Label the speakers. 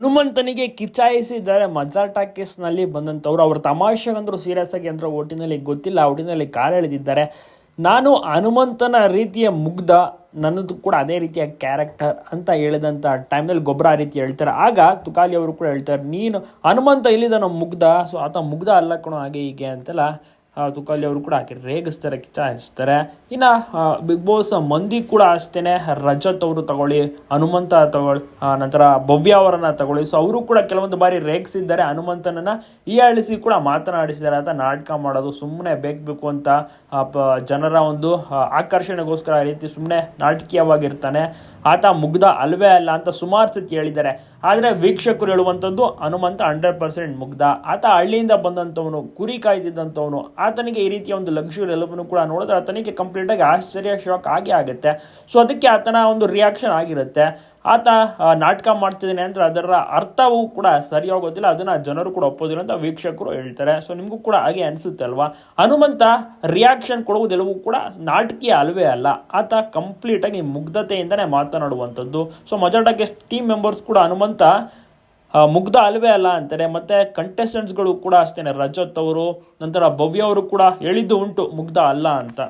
Speaker 1: ಹನುಮಂತನಿಗೆ ಕಿಚ್ಚಾಯಿಸಿದ್ದಾರೆ ಮಜಾ ಟಾಕೀಸ್ನಲ್ಲಿ ಬಂದಂಥವ್ರು ಅವ್ರ ತಮಾಷೆಗಂದ್ರು ಸೀರಿಯಸ್ ಆಗಿ ಅಂದ್ರೆ ಒಟ್ಟಿನಲ್ಲಿ ಗೊತ್ತಿಲ್ಲ, ಒಟ್ಟಿನಲ್ಲಿ ಕಾಲೆಳೆದಿದ್ದಾರೆ ನಾನು ಹನುಮಂತನ ರೀತಿಯ ಮುಗ್ಧ, ನನ್ನದು ಕೂಡ ಅದೇ ರೀತಿಯ ಕ್ಯಾರೆಕ್ಟರ್ ಅಂತ ಹೇಳಿದಂಥ ಟೈಮ್ನಲ್ಲಿ ಗೊಬ್ಬರ ಆ ರೀತಿ ಹೇಳ್ತಾರೆ. ಆಗ ತುಕಾಲಿ ಅವರು ಕೂಡ ಹೇಳ್ತಾರೆ, ನೀನು ಹನುಮಂತ ಇಲ್ಲಿದ್ದಾನ ಮುಗ್ಧ ಸೊ ಆತ ಮುಗ್ಧ ಅಲ್ಲ ಕಣೋ, ಹಾಗೆ ಹೀಗೆ ಅಂತೆಲ್ಲ ತುಕಾಲಿ ಅವರು ಕೂಡ ಹಾಕಿ ರೇಗಿಸ್ತಾರೆ ಕಿಚಾಯಿಸ್ತಾರೆ ಇನ್ನು ಬಿಗ್ ಬಾಸ್ ಮಂದಿ ಕೂಡ ಅಷ್ಟೇ ರಜತ್ ಅವರು ತಗೊಳ್ಳಿ, ಹನುಮಂತ ತಗೊಳ್ಳಿ ನಂತರ ಭವ್ಯ ಅವರನ್ನ ತಗೊಳ್ಳಿ. ಸೊ ಅವರು ಕೂಡ ಕೆಲವೊಂದು ಬಾರಿ ರೇಗಿಸಿದ್ದಾರೆ. ಹನುಮಂತನನ್ನು ಈ ಅಳಿಸಿ ಕೂಡ ಮಾತನಾಡಿಸಿದ್ದಾರೆ. ಅಂತ ನಾಟಕ ಮಾಡೋದು ಸುಮ್ಮನೆ ಬೇಕು ಬೇಕು ಅಂತ ಜನರ ಒಂದು ಆಕರ್ಷಣೆಗೋಸ್ಕರ ಆ ರೀತಿ ಸುಮ್ಮನೆ ನಾಟಕೀಯವಾಗಿರ್ತಾನೆ. ಆತ ಮುಗ್ಧ ಅಲ್ವೇ ಅಲ್ಲ ಅಂತ ಸುಮಾರು ಸತಿ ಹೇಳಿದ್ದಾರೆ. ಆದರೆ ವೀಕ್ಷಕರು ಹೇಳುವಂಥದ್ದು ಹನುಮಂತ ಹಂಡ್ರೆಡ್ ಪರ್ಸೆಂಟ್ ಮುಗ್ಧ. ಆತ ಹಳ್ಳಿಯಿಂದ ಬಂದಂಥವನು, ಕುರಿ ಕಾಯ್ದಿದ್ದಂಥವನು ಆತನಿಗೆ ಈ ರೀತಿಯ ಒಂದು ಲಕ್ಷುರಿ ಎಲ್ಲವನ್ನು ಕೂಡ ನೋಡಿದ್ರೆ ಆತನಿಗೆ ಕಂಪ್ಲೀಟಾಗಿ ಆಶ್ಚರ್ಯ ಶಾಕ್ ಆಗೇ ಆಗುತ್ತೆ. ಸೊ ಅದಕ್ಕೆ ಆತನ ಒಂದು ರಿಯಾಕ್ಷನ್ ಆಗಿರುತ್ತೆ. ಆತ ನಾಟಕ ಮಾಡ್ತಿದ್ದೀನಿ ಅಂದ್ರೆ ಅದರ ಅರ್ಥವೂ ಕೂಡ ಸರಿಯಾಗೋದಿಲ್ಲ ಅದನ್ನ ಜನರು ಕೂಡ ಒಪ್ಪೋದಿಲ್ಲ ಅಂತ ವೀಕ್ಷಕರು ಹೇಳ್ತಾರೆ. ಸೊ ನಿಮಗೂ ಕೂಡ ಹಾಗೆ ಅನಿಸುತ್ತೆ ಅಲ್ವಾ? ಹನುಮಂತ ರಿಯಾಕ್ಷನ್ ಕೊಡುವುದೆಲ್ಲವೂ ಕೂಡ ನಾಟಕೀಯ ಅಲ್ವೇ ಅಲ್ಲ. ಆತ ಕಂಪ್ಲೀಟ್ ಆಗಿ ಮುಗ್ಧತೆಯಿಂದನೇ ಮಾತನಾಡುವಂಥದ್ದು. ಸೊ ಮಜಾಟಕ್ಕೆ ಟೀಮ್ ಮೆಂಬರ್ಸ್ ಕೂಡ ಹನುಮಂತ ಮುಗ್ಧ ಅಲ್ವೇ ಅಲ್ಲ ಅಂತಾರೆ. ಮತ್ತೆ ಕಂಟೆಸ್ಟೆಂಟ್ಸ್ಗಳು ಕೂಡ ಅಷ್ಟೇನೆ. ರಜತ್ ಅವರು, ನಂತರ ಭವ್ಯ ಅವರು ಕೂಡ ಹೇಳಿದ್ದು ಉಂಟು ಮುಗ್ಧ ಅಲ್ಲ ಅಂತ.